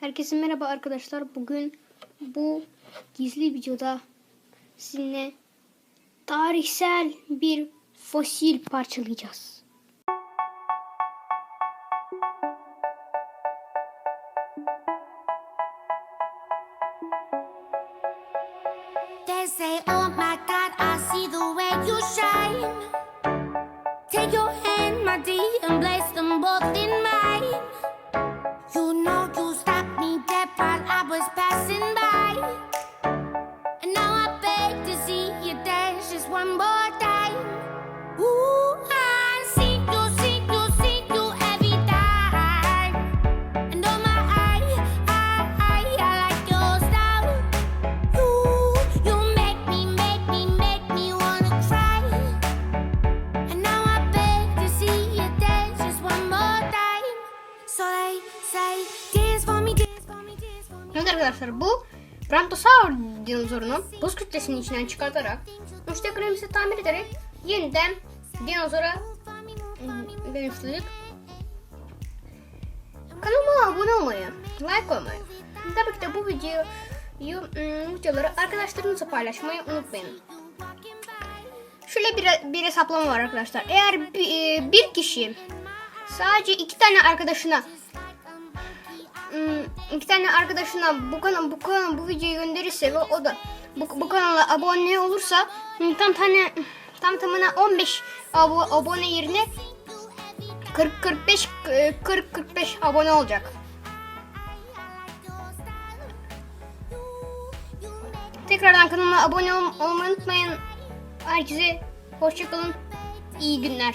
Herkese merhaba arkadaşlar. Bugün bu gizli videoda sizinle tarihsel bir fosil parçalayacağız. Say, Oh my God, I see the way you shine. Take your hand, my dear, and place them both in mine. Evet arkadaşlar bu Brontosaur dinozorunu buz kütlesinin içinden çıkartarak müşterilerimizi tamir ederek yeniden dinozora ım, dönüştürdük. Kanalıma abone olmayı, like koymayı, tabii ki de bu videoyu, ım, videoları arkadaşlarınızla paylaşmayı unutmayın. Şöyle bir, bir hesaplama var arkadaşlar. Eğer bir, e, bir kişi sadece iki tane arkadaşına hmm, iki tane arkadaşına bu kanal bu kanal bu videoyu gönderirse ve o da bu, bu kanala abone olursa hmm, tam tane tam tamına 15 abo- abone yerine 40 45 40 45 abone olacak. Tekrardan kanalıma abone ol- olmayı unutmayın. Herkese hoşçakalın. İyi günler.